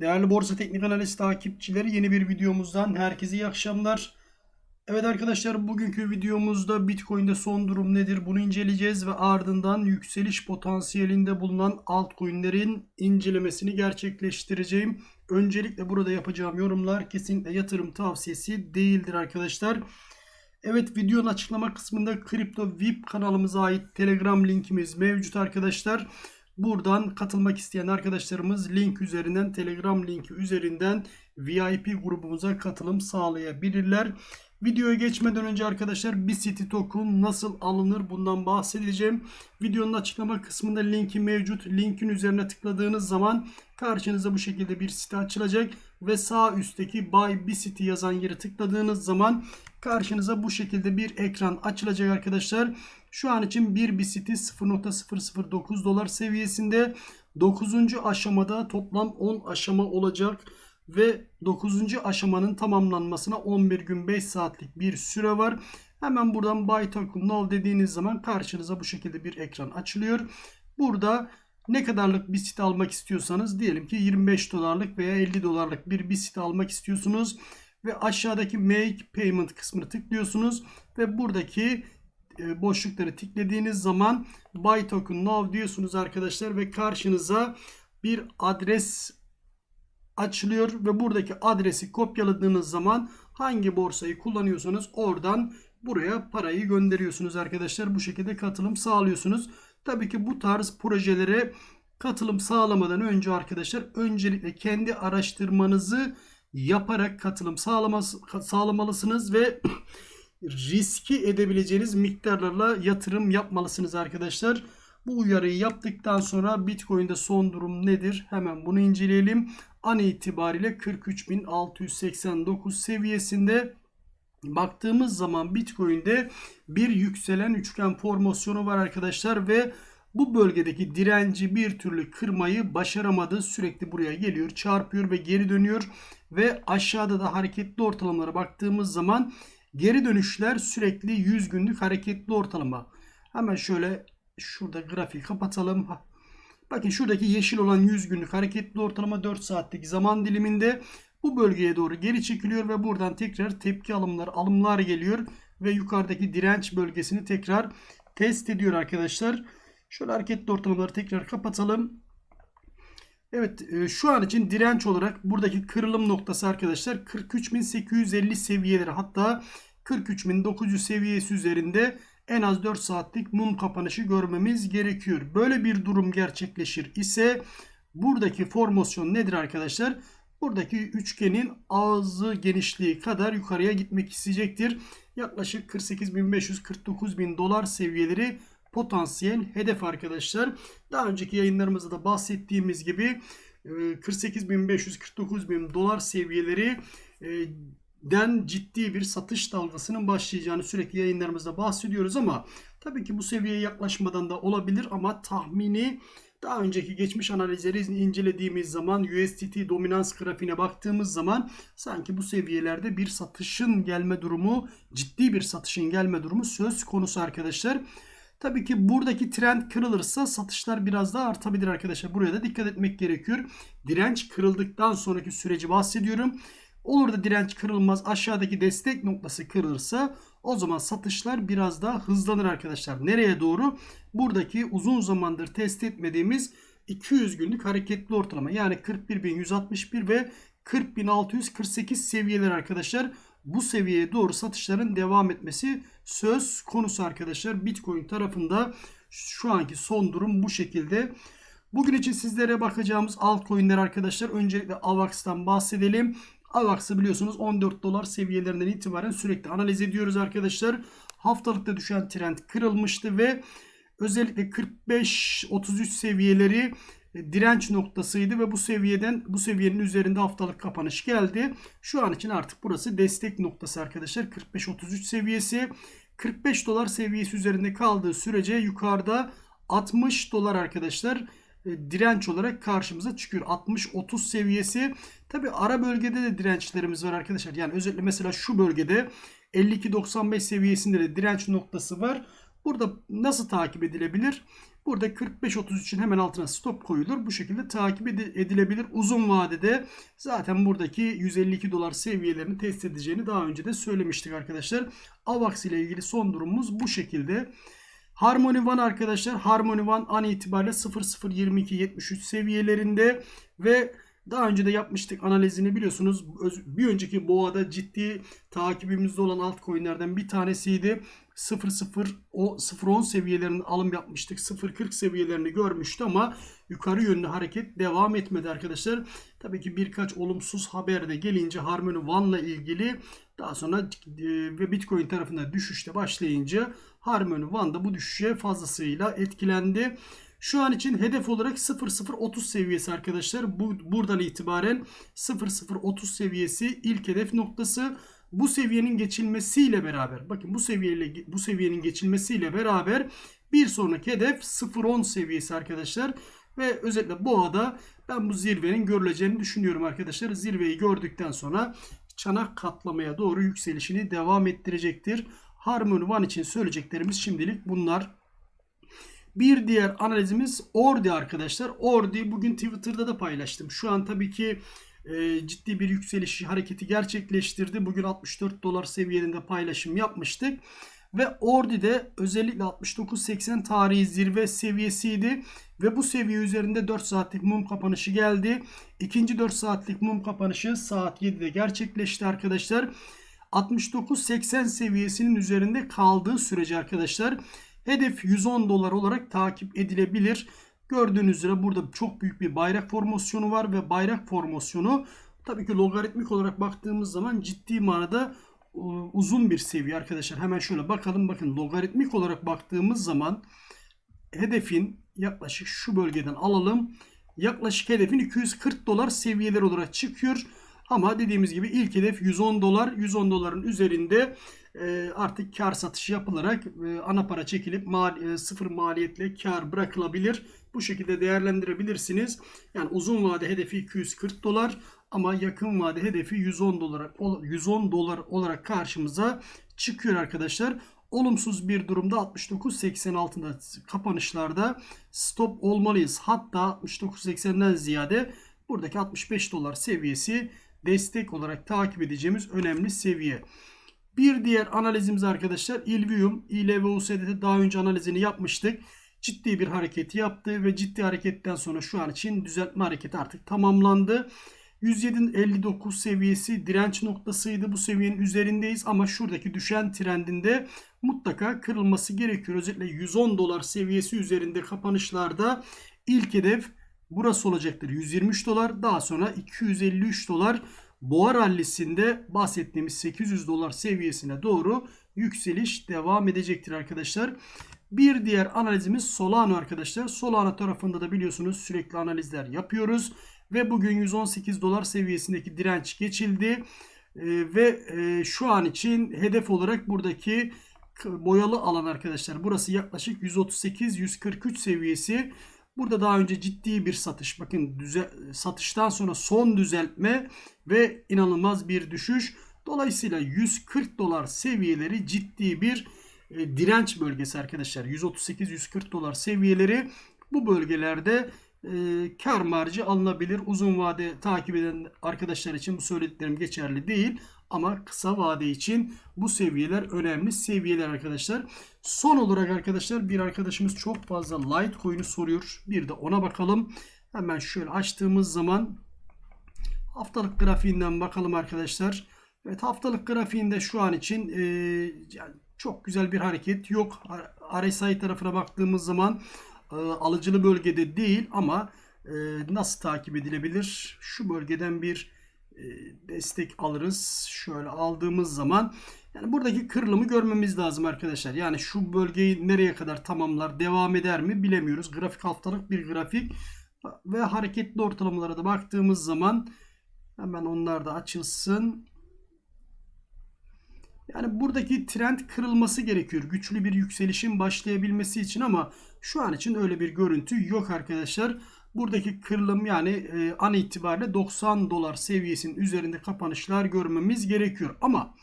Değerli Borsa Teknik Analiz takipçileri yeni bir videomuzdan herkese iyi akşamlar. Evet arkadaşlar bugünkü videomuzda Bitcoin'de son durum nedir bunu inceleyeceğiz ve ardından yükseliş potansiyelinde bulunan altcoin'lerin incelemesini gerçekleştireceğim. Öncelikle burada yapacağım yorumlar kesinlikle yatırım tavsiyesi değildir arkadaşlar. Evet videonun açıklama kısmında Kripto VIP kanalımıza ait Telegram linkimiz mevcut arkadaşlar. Buradan katılmak isteyen arkadaşlarımız link üzerinden Telegram linki üzerinden VIP grubumuza katılım sağlayabilirler. Videoya geçmeden önce arkadaşlar bir City Token nasıl alınır bundan bahsedeceğim. Videonun açıklama kısmında linki mevcut. Linkin üzerine tıkladığınız zaman karşınıza bu şekilde bir site açılacak ve sağ üstteki Buy Bicity yazan yeri tıkladığınız zaman karşınıza bu şekilde bir ekran açılacak arkadaşlar. Şu an için bir Bicity 0.009 dolar seviyesinde 9. aşamada toplam 10 aşama olacak ve 9. aşamanın tamamlanmasına 11 gün 5 saatlik bir süre var. Hemen buradan Buy Token Now dediğiniz zaman karşınıza bu şekilde bir ekran açılıyor. Burada ne kadarlık bir site almak istiyorsanız diyelim ki 25 dolarlık veya 50 dolarlık bir site almak istiyorsunuz ve aşağıdaki Make Payment kısmını tıklıyorsunuz ve buradaki boşlukları tıkladığınız zaman Buy Token Now diyorsunuz arkadaşlar ve karşınıza bir adres açılıyor ve buradaki adresi kopyaladığınız zaman hangi borsayı kullanıyorsanız oradan buraya parayı gönderiyorsunuz arkadaşlar. Bu şekilde katılım sağlıyorsunuz. Tabii ki bu tarz projelere katılım sağlamadan önce arkadaşlar öncelikle kendi araştırmanızı yaparak katılım sağlamalısınız ve riski edebileceğiniz miktarlarla yatırım yapmalısınız arkadaşlar. Bu uyarıyı yaptıktan sonra Bitcoin'de son durum nedir? Hemen bunu inceleyelim. An itibariyle 43.689 seviyesinde baktığımız zaman Bitcoin'de bir yükselen üçgen formasyonu var arkadaşlar ve bu bölgedeki direnci bir türlü kırmayı başaramadı. Sürekli buraya geliyor, çarpıyor ve geri dönüyor. Ve aşağıda da hareketli ortalamalara baktığımız zaman geri dönüşler sürekli 100 günlük hareketli ortalama. Hemen şöyle şurada grafiği kapatalım. Bakın şuradaki yeşil olan 100 günlük hareketli ortalama 4 saatlik zaman diliminde bu bölgeye doğru geri çekiliyor ve buradan tekrar tepki alımlar alımlar geliyor ve yukarıdaki direnç bölgesini tekrar test ediyor arkadaşlar. Şöyle hareketli ortalamaları tekrar kapatalım. Evet e, şu an için direnç olarak buradaki kırılım noktası arkadaşlar 43.850 seviyeleri hatta 43.900 seviyesi üzerinde en az 4 saatlik mum kapanışı görmemiz gerekiyor. Böyle bir durum gerçekleşir ise buradaki formasyon nedir arkadaşlar? Buradaki üçgenin ağzı genişliği kadar yukarıya gitmek isteyecektir. Yaklaşık 48.500-49.000 dolar seviyeleri potansiyel hedef arkadaşlar. Daha önceki yayınlarımızda da bahsettiğimiz gibi 48.500-49.000 dolar seviyeleri den ciddi bir satış dalgasının başlayacağını sürekli yayınlarımızda bahsediyoruz ama tabii ki bu seviyeye yaklaşmadan da olabilir ama tahmini daha önceki geçmiş analizleri incelediğimiz zaman USDT dominans grafiğine baktığımız zaman sanki bu seviyelerde bir satışın gelme durumu ciddi bir satışın gelme durumu söz konusu arkadaşlar. Tabii ki buradaki trend kırılırsa satışlar biraz daha artabilir arkadaşlar. Buraya da dikkat etmek gerekiyor. Direnç kırıldıktan sonraki süreci bahsediyorum. Olur da direnç kırılmaz aşağıdaki destek noktası kırılırsa o zaman satışlar biraz daha hızlanır arkadaşlar. Nereye doğru? Buradaki uzun zamandır test etmediğimiz 200 günlük hareketli ortalama yani 41.161 ve 40.648 seviyeler arkadaşlar. Bu seviyeye doğru satışların devam etmesi söz konusu arkadaşlar. Bitcoin tarafında şu anki son durum bu şekilde. Bugün için sizlere bakacağımız altcoin'ler arkadaşlar. Öncelikle AVAX'tan bahsedelim. AVAX'ı biliyorsunuz 14 dolar seviyelerinden itibaren sürekli analiz ediyoruz arkadaşlar. Haftalıkta düşen trend kırılmıştı ve özellikle 45-33 seviyeleri direnç noktasıydı ve bu seviyeden bu seviyenin üzerinde haftalık kapanış geldi. Şu an için artık burası destek noktası arkadaşlar. 45-33 seviyesi 45 dolar seviyesi üzerinde kaldığı sürece yukarıda 60 dolar arkadaşlar e, direnç olarak karşımıza çıkıyor. 60-30 seviyesi. Tabi ara bölgede de dirençlerimiz var arkadaşlar. Yani özellikle mesela şu bölgede 52-95 seviyesinde de direnç noktası var. Burada nasıl takip edilebilir? Burada 45-30 için hemen altına stop koyulur. Bu şekilde takip edi- edilebilir. Uzun vadede zaten buradaki 152 dolar seviyelerini test edeceğini daha önce de söylemiştik arkadaşlar. AVAX ile ilgili son durumumuz bu şekilde. Harmony One arkadaşlar Harmony One an itibariyle 0022-73 seviyelerinde ve daha önce de yapmıştık analizini biliyorsunuz. Bir önceki boğada ciddi takibimizde olan altcoin'lerden bir tanesiydi. 0.010 seviyelerinin alım yapmıştık. 0.40 seviyelerini görmüştü ama yukarı yönlü hareket devam etmedi arkadaşlar. Tabii ki birkaç olumsuz haber de gelince Harmony One ile ilgili daha sonra e, ve Bitcoin tarafında düşüşte başlayınca Harmony One da bu düşüşe fazlasıyla etkilendi. Şu an için hedef olarak 0030 seviyesi arkadaşlar. Bu buradan itibaren 0030 seviyesi ilk hedef noktası. Bu seviyenin geçilmesiyle beraber bakın bu seviyeyle bu seviyenin geçilmesiyle beraber bir sonraki hedef 010 seviyesi arkadaşlar. Ve özellikle boğada ben bu zirvenin görüleceğini düşünüyorum arkadaşlar. Zirveyi gördükten sonra çanak katlamaya doğru yükselişini devam ettirecektir. Harmony One için söyleyeceklerimiz şimdilik bunlar. Bir diğer analizimiz Ordi arkadaşlar. Ordi bugün Twitter'da da paylaştım. Şu an tabii ki e, ciddi bir yükseliş hareketi gerçekleştirdi. Bugün 64 dolar seviyelerinde paylaşım yapmıştık. Ve Ordi'de özellikle 69.80 tarihi zirve seviyesiydi. Ve bu seviye üzerinde 4 saatlik mum kapanışı geldi. İkinci 4 saatlik mum kapanışı saat 7'de gerçekleşti arkadaşlar. 69.80 seviyesinin üzerinde kaldığı sürece arkadaşlar hedef 110 dolar olarak takip edilebilir. Gördüğünüz üzere burada çok büyük bir bayrak formasyonu var ve bayrak formasyonu tabii ki logaritmik olarak baktığımız zaman ciddi manada e, uzun bir seviye arkadaşlar. Hemen şöyle bakalım. Bakın logaritmik olarak baktığımız zaman hedefin yaklaşık şu bölgeden alalım. Yaklaşık hedefin 240 dolar seviyeler olarak çıkıyor. Ama dediğimiz gibi ilk hedef 110 dolar. 110 doların üzerinde artık kar satışı yapılarak e, ana para çekilip mal, e, sıfır maliyetle kar bırakılabilir. Bu şekilde değerlendirebilirsiniz. Yani uzun vade hedefi 240 dolar ama yakın vade hedefi 110 dolar 110 dolar olarak karşımıza çıkıyor arkadaşlar. Olumsuz bir durumda 69.86'da kapanışlarda stop olmalıyız. Hatta 69.80'den ziyade buradaki 65 dolar seviyesi destek olarak takip edeceğimiz önemli seviye. Bir diğer analizimiz arkadaşlar Ilvium, ILVUSD'de daha önce analizini yapmıştık. Ciddi bir hareket yaptı ve ciddi hareketten sonra şu an için düzeltme hareketi artık tamamlandı. 107.59 seviyesi direnç noktasıydı. Bu seviyenin üzerindeyiz ama şuradaki düşen trendinde mutlaka kırılması gerekiyor. Özellikle 110 dolar seviyesi üzerinde kapanışlarda ilk hedef burası olacaktır. 123 dolar daha sonra 253 dolar boğa rallisinde bahsettiğimiz 800 dolar seviyesine doğru yükseliş devam edecektir arkadaşlar. Bir diğer analizimiz Solano arkadaşlar. Solano tarafında da biliyorsunuz sürekli analizler yapıyoruz. Ve bugün 118 dolar seviyesindeki direnç geçildi. Ee, ve e, şu an için hedef olarak buradaki boyalı alan arkadaşlar. Burası yaklaşık 138-143 seviyesi. Burada daha önce ciddi bir satış. Bakın düze, satıştan sonra son düzeltme ve inanılmaz bir düşüş. Dolayısıyla 140 dolar seviyeleri ciddi bir e, direnç bölgesi arkadaşlar. 138-140 dolar seviyeleri bu bölgelerde e, kar marjı alınabilir. Uzun vade takip eden arkadaşlar için bu söylediklerim geçerli değil. Ama kısa vade için bu seviyeler önemli seviyeler arkadaşlar. Son olarak arkadaşlar bir arkadaşımız çok fazla Litecoin'i soruyor. Bir de ona bakalım. Hemen şöyle açtığımız zaman haftalık grafiğinden bakalım arkadaşlar. Evet haftalık grafiğinde şu an için e, yani çok güzel bir hareket yok. RSI tarafına baktığımız zaman e, alıcılı bölgede değil ama e, nasıl takip edilebilir? Şu bölgeden bir destek alırız. Şöyle aldığımız zaman yani buradaki kırılımı görmemiz lazım arkadaşlar. Yani şu bölgeyi nereye kadar tamamlar, devam eder mi bilemiyoruz. Grafik haftalık bir grafik ve hareketli ortalamalara da baktığımız zaman hemen onlar da açılsın. Yani buradaki trend kırılması gerekiyor. Güçlü bir yükselişin başlayabilmesi için ama şu an için öyle bir görüntü yok arkadaşlar. Buradaki kırılım yani e, an itibariyle 90 dolar seviyesinin üzerinde kapanışlar görmemiz gerekiyor. Ama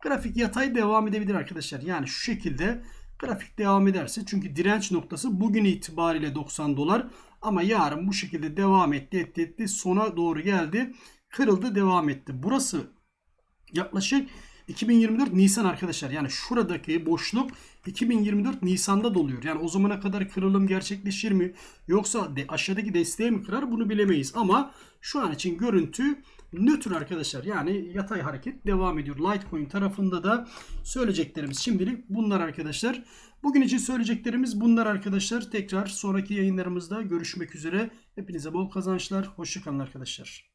grafik yatay devam edebilir arkadaşlar. Yani şu şekilde Grafik devam ederse çünkü direnç noktası bugün itibariyle 90 dolar ama yarın bu şekilde devam etti etti etti sona doğru geldi kırıldı devam etti. Burası yaklaşık 2024 Nisan arkadaşlar. Yani şuradaki boşluk 2024 Nisan'da doluyor. Yani o zamana kadar kırılım gerçekleşir mi? Yoksa de, aşağıdaki desteği mi kırar? Bunu bilemeyiz. Ama şu an için görüntü nötr arkadaşlar. Yani yatay hareket devam ediyor. Litecoin tarafında da söyleyeceklerimiz şimdilik bunlar arkadaşlar. Bugün için söyleyeceklerimiz bunlar arkadaşlar. Tekrar sonraki yayınlarımızda görüşmek üzere. Hepinize bol kazançlar. Hoşçakalın arkadaşlar.